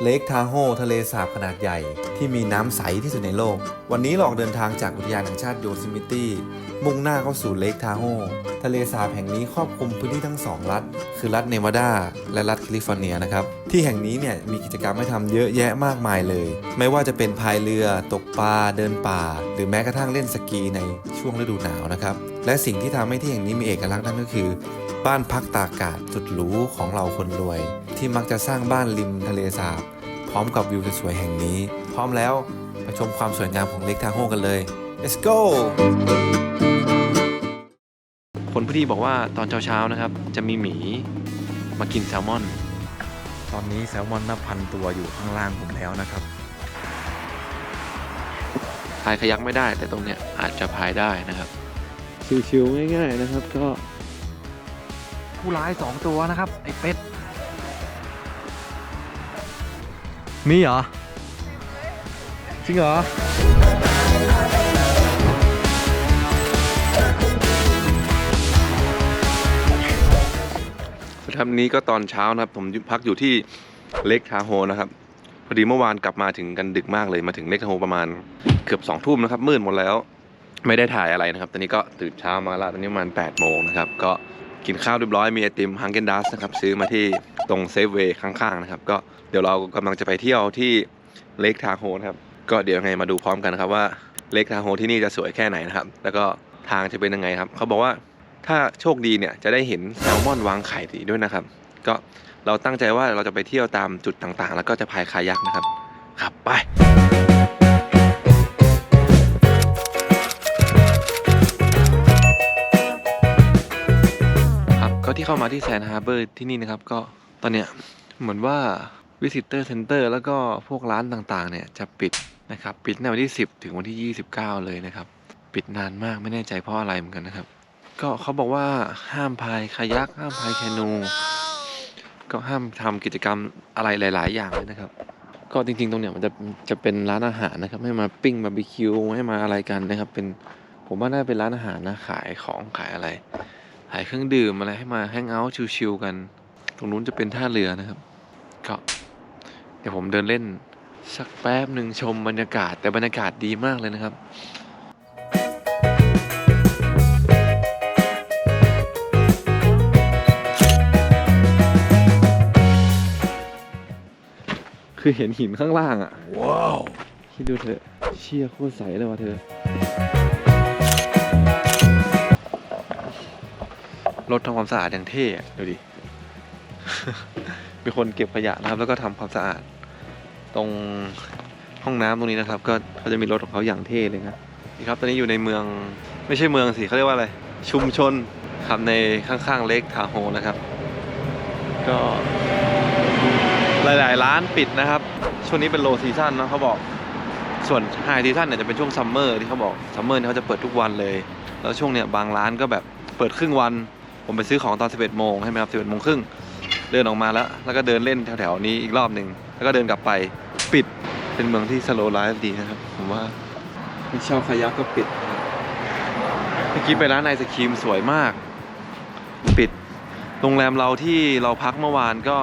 เลคทาโฮทะเลสาบขนาดใหญ่ ที่มีน้ำใสที่สุดในโลก วันนี้เราอกเดินทางจากอุทยานแห่งชาติโยซิมิตี้ มุ่งหน้าเข้าสู่เลคทาโฮทะเลสาบแห่งนี้ครอบคลุมพื้นที่ทั้งสองรัฐ คือรัฐเนวาดา และรัฐแคลิฟอร์เนียนะครับ ที่แห่งนี้เนี่ยมีกิจกรรมให้ทำเยอะแยะมากมายเลย ไม่ว่าจะเป็นพายเรือ ตกปลา เดินป่า หรือแม้กระทั่งเล่นสกีในช่วงฤดูหนาวนะครับ และสิ่งที่ทำให้ที่แห่งนี้มีเอกลักษณ์นั่นก็คือ บ้านพักตากอากาศสุดหรูของเราคนรวย ที่มักจะสร้างบ้านริมทะเลสาบ พร้อมกับวิวสวยๆแห่งนี้ พร้อมแล้วไปชมความสวยงามของเลคทาโฮกันเลย let's go คนพื้นที่บอกว่าตอนเช้าๆนะครับ จะมีหมีมากินแซลมอน ตอนนี้แซลมอนนับพันตัวอยู่ข้างล่างผมแล้วนะครับพายขยักไม่ได้ แต่ตรงเนี้ยอาจจะพายได้นะครับ ชิวๆง่าย ๆนะครับก็ผู้ร้ายสองตัวนะครับ ไอ้เป็ด มีเหรอ จริงเหรอสำหรับนี้ก็ตอนเช้านะครับ ผมพักอยู่ที่เลคทาโฮนะครับ พอดีเมื่อวานกลับมาถึงกันดึกมากเลยมาถึงเลคทาโฮประมาณเกือบสองทุ่มนะครับ มืดหมดแล้ว ไม่ได้ถ่ายอะไรนะครับ ตอนนี้ก็ตื่นเช้ามาแล้วตอนนี้ประมาณ8ปดโมงนะครับ ก็กินข้าวเรียบร้อยมีไอติมฮังเกนดัสนะครับ ซื้อมาที่ตรงเซฟเวย์ข้างๆนะครับ ก็ เดี๋ยวเรากำลังจะไปเที่ยวที่เลคทาโฮนะครับ ก็เดี๋ยวยังไงมาดูพร้อมกันนะครับว่าเลคทาโฮที่นี่จะสวยแค่ไหนนะครับ แล้วก็ทางจะเป็นยังไงครับ เขาบอกว่าถ้าโชคดีเนี่ยจะได้เห็นแซลมอนวางไข่ดีด้วยนะครับ ก็เราตั้งใจว่าเราจะไปเที่ยวตามจุดต่างๆ แล้วก็จะพายคายักนะครับครับไปครับก็ที่เข้ามาที่แซนฮาร์เบอร์ที่นี่นะครับ ก็ตอนเนี้ยเหมือนว่า Visitor Center แล้วก็พวกร้านต่างๆ เนี่ยจะปิดนะครับปิดในวันที่ 10 ถึงวันที่ 29 เลยนะครับ ปิดนานมากไม่แน่ใจเพราะอะไรเหมือนกันนะครับ ก็เขาบอกว่าห้ามพายคายักห้ามพายแคนู ก็ห้ามทำกิจกรรมอะไรหลาย ๆ อย่างเลยนะครับ ก็จริง ๆ ตรงเนี้ยมันจะจะเป็นร้านอาหารนะครับ ให้มาปิ้งบาร์บีคิวให้มาอะไรกันนะครับ เป็นผมว่าน่าจะเป็นร้านอาหารนะขายของขายอะไร ขายเครื่องดื่มอะไรให้มาแฮงเอาท์ชิลๆกัน ตรงนู้นจะเป็นท่าเรือนะครับ ก็ เดี๋ยวผมเดินเล่นสักแป๊บหนึ่งชมบรรยากาศแต่บรรยากาศดีมากเลยนะครับคือเห็นหินข้างล่างอะว้าว คิดดูเถอะเชี่ยโคตรใสเลยว่ะเธอ รถทำความสะอาดอย่างเท่อะดูดิ มีคนเก็บขยะนะครับ แล้วก็ทำความสะอาด ตรงห้องน้ำตรงนี้นะครับ ก็เขาจะมีรถของเขาอย่างเท่เลยนะนี่ครับตอนนี้อยู่ในเมืองไม่ใช่เมืองสิเขาเรียกว่าอะไรชุมชนครับในข้างๆเล็กทาโฮนะครับ ก็หลายๆ ร้านปิดนะครับ ช่วงนี้เป็นโลซีซั่นเนาะเขาบอก ส่วนไฮซีซั่นเนี่ยจะเป็นช่วงซัมเมอร์ที่เขาบอกซัมเมอร์เนี่ยเขาจะเปิดทุกวันเลย แล้วช่วงเนี้ยบางร้านก็แบบเปิดครึ่งวัน ผมไปซื้อของตอน 11โมงใช่ไหมครับ11โมงครึ่งเดินออกมาแล้ว แล้วก็เดินเล่นแถวๆนี้อีกรอบหนึ่ง แล้วก็เดินกลับไปปิดเป็นเมืองที่สโลไลฟ์ดีนะครับ ผมว่าที่เช่าคายักก็ปิดนะครับเมื่อกี้ไปร้านไอศครีมสวยมาก ปิดโรงแรมเราที่เราพักเมื่อวานก็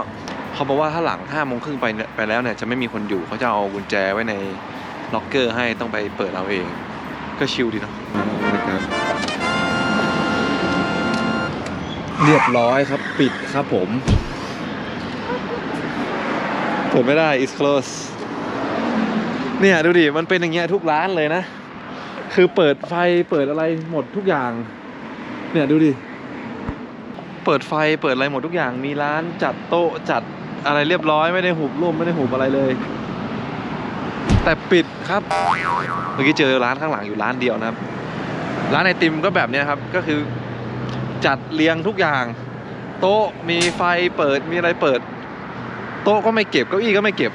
เขาบอกว่าถ้าหลัง5โมงครึ่งไปเนี่ยไปแล้วเนี่ยจะไม่มีคนอยู่เขาจะเอากุญแจไว้ในล็อกเกอร์ให้ต้องไปเปิดเอาเอง ก็ชิลดีเนาะนะครับเรียบร้อยครับปิดครับผม เปิดไม่ได้ is close เนี่ยดูดิ มันเป็นอย่างเงี้ยทุกร้านเลยนะ คือเปิดไฟเปิดอะไรหมดทุกอย่าง เนี่ยดูดิ เปิดไฟเปิดอะไรหมดทุกอย่าง มีร้านจัดโต๊ะจัดอะไรเรียบร้อยไม่ได้หุบร่มไม่ได้หุบอะไรเลย แต่ปิดครับ เมื่อกี้เจอร้านข้างหลังอยู่ร้านเดียวนะครับ ร้านไอติมก็แบบเนี้ยครับ ก็คือจัดเรียงทุกอย่าง โต๊ะมีไฟเปิดมีอะไรเปิด ต๊ะก็ไม่เก็บเก้าอี้ก็ไม่เก็บ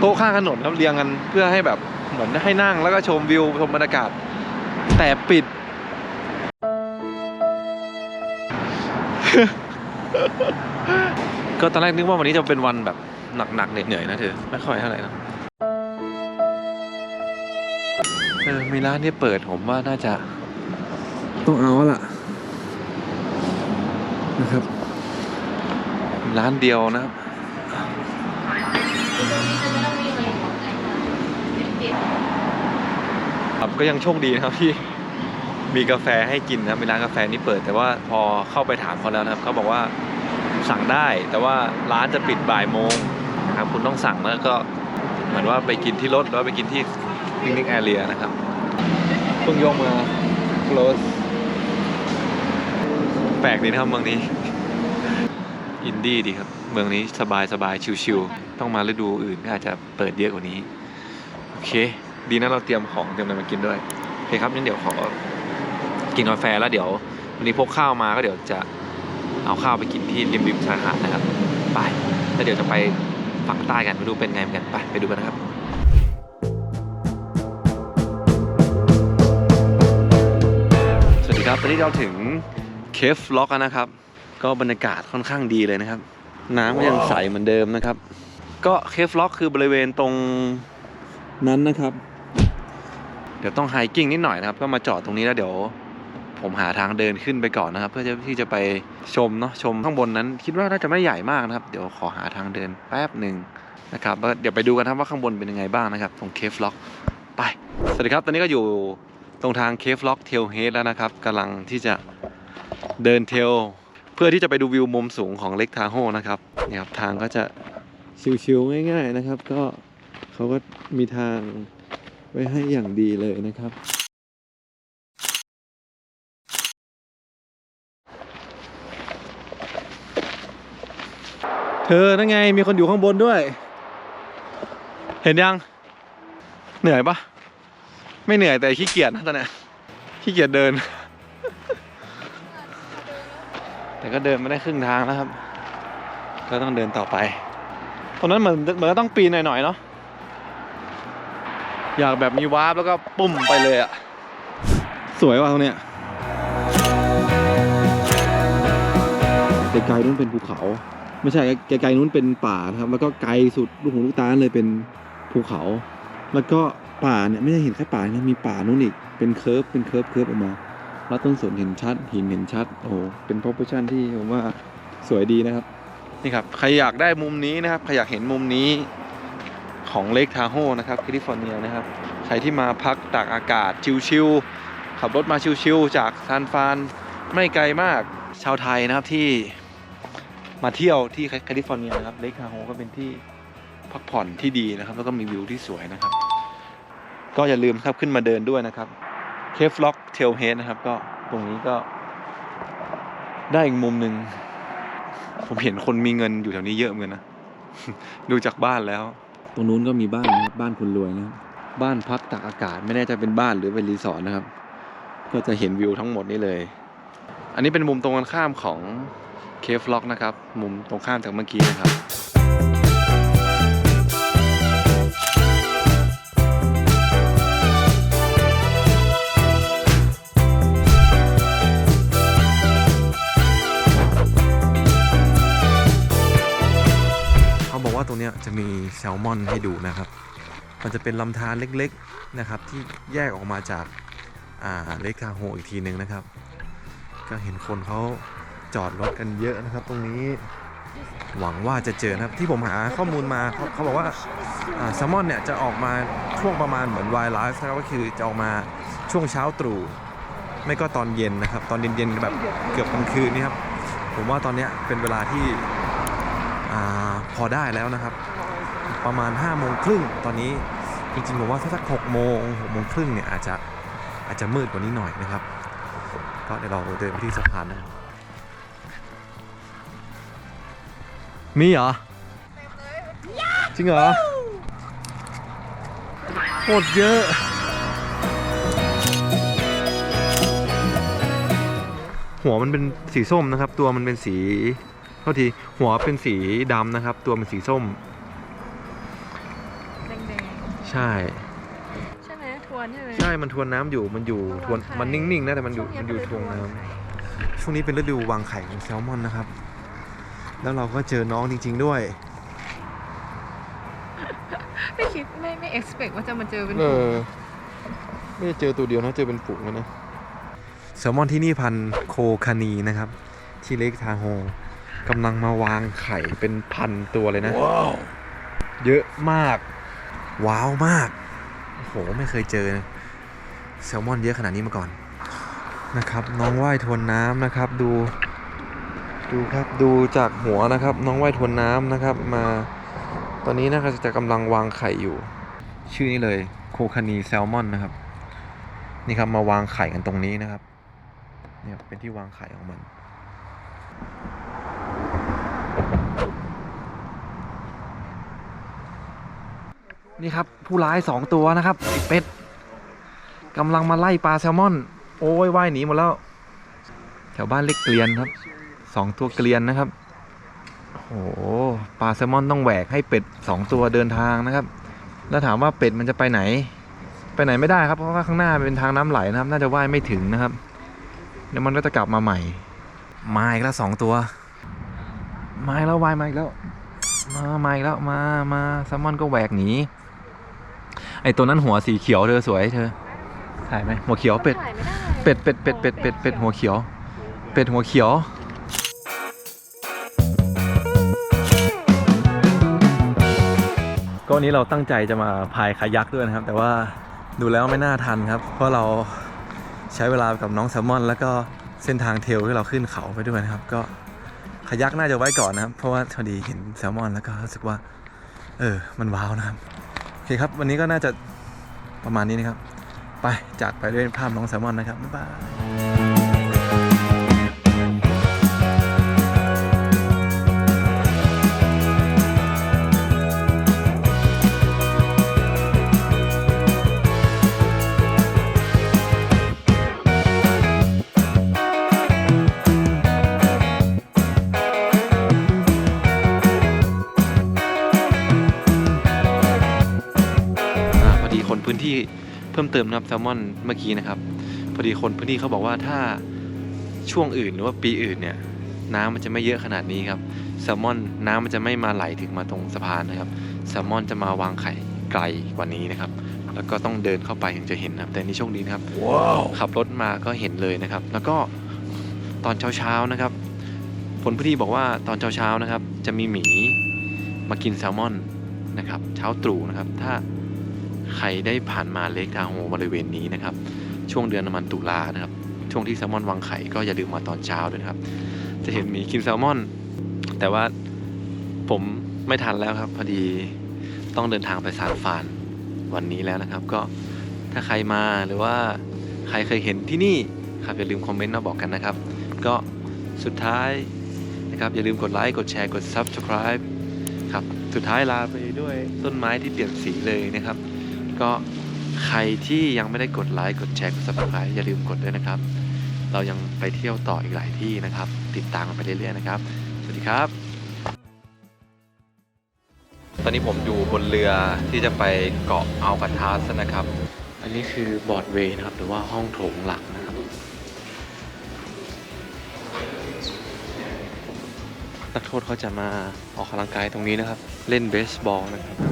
โต๊ะข้างถนนครับเรียงกันเพื่อให้แบบเหมือนให้นั่งแล้วก็ชมวิวชมบรรยากาศ แต่ปิด ก็ตอนแรกนึกว่าวันนี้จะเป็นวันแบบหนักๆเหนื่อยๆนะเธอไม่ค่อยเท่าไหร่นะเออมีร้านที่เปิดผมว่าน่าจะต้องเอาล่ะนะครับ ร้านเดียวนะครับ ครับก็ยังโชคดีนะครับที่มีกาแฟให้กินนะมีร้านกาแฟนี่เปิด แต่ว่าพอเข้าไปถามเขาแล้วนะครับเขาบอกว่าสั่งได้ แต่ว่าร้านจะปิดบ่ายโมงนะครับคุณต้องสั่งแล้วก็เหมือนว่าไปกินที่รถหรือว่าไปกินที่พิกนิกแอเรียนะครับเพิ่งยกมา close แปลกดีนะครับเมืองนี้ อินดี้ดีครับ เมืองนี้สบายสบายชิวๆต้องมาฤดูอื่นก็อาจจะเปิดเยอะกว่านี้ โอเค ดีนะเราเตรียมของเตรียมอะไรมากินด้วยโอเคครับงั้นเดี๋ยวขอกินกาแฟแล้วเดี๋ยว วันนี้พกข้าวมาก็เดี๋ยวจะเอาข้าวไปกินที่ริมริมชายหาดนะครับไปแล้วเดี๋ยวจะไปฝั่งใต้กันไปดูเป็นไงเหมือนกันไปไปดูกันนะครับสวัสดีครับตอนนี้เราถึงเคฟล็อกนะครับ ก็บรรยากาศค่อนข้างดีเลยนะครับ น้ำก็ยังใสเหมือนเดิมนะครับ ก็เคฟล็อกคือบริเวณตรงนั้นนะครับ เดี๋ยวต้องไฮกิ้งนิดหน่อยนะครับ ก็มาจอดตรงนี้แล้วเดี๋ยว ผมหาทางเดินขึ้นไปก่อนนะครับ เพื่อจะที่จะไปชมเนาะชมข้างบนนั้น คิดว่าน่าจะไม่ใหญ่มากนะครับ เดี๋ยวขอหาทางเดินแป๊บหนึ่งนะครับแล้วเดี๋ยวไปดูกันครับว่าข้างบนเป็นยังไงบ้างนะครับ ตรงเคฟล็อกไป สวัสดีครับ ตอนนี้ก็อยู่ตรงทางเคฟล็อกเทลเฮดแล้วนะครับกำลังที่จะเดินเทลเพื่อที่จะไปดูวิวมุมสูงของเล็กทาโฮนะครับเนี่ยครับทางก็จะชิวๆง่าย ๆนะครับ ก็เขาก็มีทางไว้ให้อย่างดีเลยนะครับ เธอนั่นไงมีคนอยู่ข้างบนด้วย เห็นยัง เหนื่อยปะไม่เหนื่อยแต่ขี้เกียจนะตอนเนี้ยขี้เกียจเดิน แต่ก็เดินมาได้ครึ่งทางแล้วครับ ก็ต้องเดินต่อไป ตรงนั้นเหมือนเหมือนต้องปีนหน่อยๆเนาะอยากแบบมีวาร์ปแล้วก็ปุ่มไปเลยอะสวยว่ะตรงเนี้ยไกลๆนู้นเป็นภูเขา ไม่ใช่ไกลๆนู้นเป็นป่านะครับ แล้วก็ไกลสุดลูกหูลูกตาเลยเป็นภูเขา แล้วก็ป่าเนี่ยไม่ได้เห็นแค่ป่านะมีป่านู้นอีกเป็นเคิร์ฟเป็นเคิร์ฟเคิร์ฟออกมา แล้วต้นสนเห็นชัดหินเห็นชัดโอ้เป็นโพสิชันที่ผมว่าสวยดีนะครับนี่ครับใครอยากได้มุมนี้นะครับใครอยากเห็นมุมนี้ของเลกทาโฮนะครับแคลิฟอร์เนียนะครับใครที่มาพักตากอากาศชิวๆขับรถมาชิวๆจากซานฟานไม่ไกลมากชาวไทยนะครับที่มาเที่ยวที่แคลิฟอร์เนียนะครับเลกทาโฮก็เป็นที่พักผ่อนที่ดีนะครับ แล้วก็มีวิวที่สวยนะครับ ก็อย่าลืมครับขึ้นมาเดินด้วยนะครับ เคฟล็อกเทลเฮดนะครับ ก็ตรงนี้ก็ได้อีกมุมหนึ่ง ผมเห็นคนมีเงินอยู่แถวนี้เยอะเหมือนกันนะ ดูจากบ้านแล้ว ตรงนู้นก็มีบ้านนะครับ บ้านคนรวยนะครับ บ้านพักตากอากาศไม่แน่ใจเป็นบ้านหรือเป็นรีสอร์ทนะครับ ก็จะเห็นวิวทั้งหมดนี้เลย อันนี้เป็นมุมตรงกันข้ามของเคฟล็อกนะครับ มุมตรงข้ามจากเมื่อกี้นะครับ แซลมอนให้ดูนะครับ มันจะเป็นลำธารเล็กๆนะครับ ที่แยกออกมาจากอ่าเลกคาโฮอีกทีหนึ่งนะครับ ก็เห็นคนเขาจอดรถกันเยอะนะครับ ตรงนี้หวังว่าจะเจอนะครับที่ผมหาข้อมูลมาเขาเขาบอกว่าแซลมอนเนี่ยจะออกมาช่วงประมาณเหมือนวายไลฟ์นะครับก็คือจะออกมาช่วงเช้าตรู่ไม่ก็ตอนเย็นนะครับ ตอนเย็นๆแบบเกือบกลางคืนนี่ครับ ผมว่าตอนนี้เป็นเวลาที่อพอได้แล้วนะครับ ประมาณ5้าโมงครึ่งตอนนี้จริงๆผมว่าถ้าสักหกโมงหกโมงครึ่งเนี่ยอาจจะอาจจะมืดกว่านี้หน่อยนะครับ ก็เดี๋ยวเราเดินไปที่สะพานนะครับมีเหรอจริงเหรอโคตรเยอะหัวมันเป็นสีส้มนะครับ ตัวมันเป็นสีโทษทีหัวเป็นสีดำนะครับ ตัวเป็นสีส้ม ใช่ๆใช่ไหมทวนใช่ไหม ใช่มันทวนน้ำอยู่มันอยู่ทวนวางไข่มันนิ่งๆนะแต่มันอยู่ช่วงมันอยู่เป็ทวงน้ฤดูวางไข่ำช่วงนี้เป็นฤดูวางไข่ของแซลมอนนะครับ แล้วเราก็เจอน้องจริง ๆ ด้วยไม่คิดไม่ไม่ expect ว่าจะมาเจอเป็นเออไม่ได้เจอตัวเดียวนะเจอเป็นฝูงเลยนะแซลมอนที่นี่พันธุ์โคคานีนะครับ ที่เล็กทาโฮกำลังมาวางไข่เป็นพันตัวเลยนะ เยอะมาก ว้าวมาก โอ้โห ไม่เคยเจอแซลมอนเยอะขนาดนี้มาก่อนนะครับ น้องว่ายทวนน้ำนะครับ ดู ดูครับ ดูจากหัวนะครับ น้องว่ายทวนน้ำนะครับ มา ตอนนี้นะครับจะกำลังวางไข่อยู่ ชื่อนี้เลยโคคานีแซลมอนนะครับ นี่ครับมาวางไข่กันตรงนี้นะครับ เนี่ยเป็นที่วางไข่ของมัน นี่ครับ ผู้ร้ายสองตัวนะครับไอเป็ดกำลังมาไล่ปลาแซลมอน โอ้ยว่ายหนีหมดแล้ว แถวบ้านเล็กเกลียนครับสองตัวเกลียนนะครับโอ้โหปลาแซลมอนต้องแหวกให้เป็ดสองตัวเดินทางนะครับ แล้วถามว่าเป็ดมันจะไปไหน ไปไหนไม่ได้ครับเพราะว่าข้างหน้าเป็นทางน้ำไหลนะครับ น่าจะว่ายไม่ถึงนะครับเดี๋ยวมันก็จะกลับมาใหม่มาอีกแล้วสองตัวมาอีกแล้วว่ายมาอีกแล้วมามาอีกแล้วมามาแซลมอนก็แหวกหนี อตัวนั้นหัวสีเขียวเธอสวยเธอถ่ายไหมหัวเขียวเป็ดถ่ายไม่ได้เป็ดเป็ดเป็ดเป็ดเป็ดเป็ดหัวเขียว เป็ดหัวเขียว ก็วันนี้เราตั้งใจจะมาพายคายักด้วยนะครับ แต่ว่าดูแล้วไม่น่าทันครับ เพราะเราใช้เวลากับน้องแซลมอน แล้วก็เส้นทางเทรลที่เราขึ้นเขาไปด้วยนะครับ ก็คายักน่าจะไว้ก่อนนะครับ เพราะว่าพอดีเห็นแซลมอนแล้วก็รู้สึกว่า เออ มันว้าวนะครับโอ เคครับ วันนี้ก็น่าจะประมาณนี้นะครับ ไปจากไปด้วยภาพน้องแซลมอนนะครับ บ๊ายบาย พิ่มเติมนะครับแซลมอนเมื่อกี้นะครับพอดีคนพื้นที่เขาบอกว่าถ้าช่วงอื่นหรือว่าปีอื่นเนี่ยน้ำมันจะไม่เยอะขนาดนี้ครับแซลมอนน้ำมันจะไม่มาไหลถึงมาตรงสะพานนะครับแซลมอนจะมาวางไข่ไกลกว่านี้นะครับ แล้วก็ต้องเดินเข้าไปถึงจะเห็นนะครับ แต่นี่โชคดีนะครับขับรถมาก็เห็นเลยนะครับ แล้วก็ตอนเช้าๆนะครับคนพื้นที่บอกว่าตอนเช้าๆนะครับ จะมีหมีมากินแซลมอนนะครับ เช้าตรู่นะครับ ถ้า ใครได้ผ่านมาเลกทาโฮบริเวณนี้นะครับ ช่วงเดือนประมันตุลานะครับ ช่วงที่แซลมอนวางไข่ก็อย่าลืมมาตอนเช้าด้วยครับ จะเห็นมีกินแซลมอน แต่ว่าผมไม่ทันแล้วครับ พอดีต้องเดินทางไปซานฟานวันนี้แล้วนะครับ ก็ถ้าใครมาหรือว่าใครเคยเห็นที่นี่ครับอย่าลืมคอมเมนต์มาบอกกันนะครับ ก็สุดท้ายนะครับอย่าลืมกดไลค์กดแชร์กด Subscribe ครับ สุดท้ายลาไปด้วยต้นไม้ที่เปลี่ยนสีเลยนะครับ ก็ใครที่ยังไม่ได้กดไลค์กดแชร์กด Subscribe อย่าลืมกดด้วยนะครับ เรายังไปเที่ยวต่ออีกหลายที่นะครับ ติดตามกันไปเรื่อยๆนะครับ สวัสดีครับ ตอนนี้ผมอยู่บนเรือที่จะไปเกาะอัลกาทาสนะครับ อันนี้คือบอร์ดเวย์นะครับ หรือว่าห้องโถงหลักนะครับ นักโทษเขาจะมาออกกำลังกายตรงนี้นะครับ เล่นเบสบอลนะครับ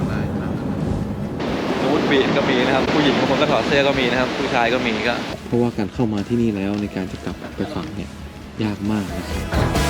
บีดก็มีนะครับ ผู้หญิงบางคนก็ถอดเสื้อก็มีนะครับ ผู้ชายก็มีก็ เพราะว่าการเข้ามาที่นี่แล้วในการจะกลับไปฝั่งเนี่ยยากมากนะครับ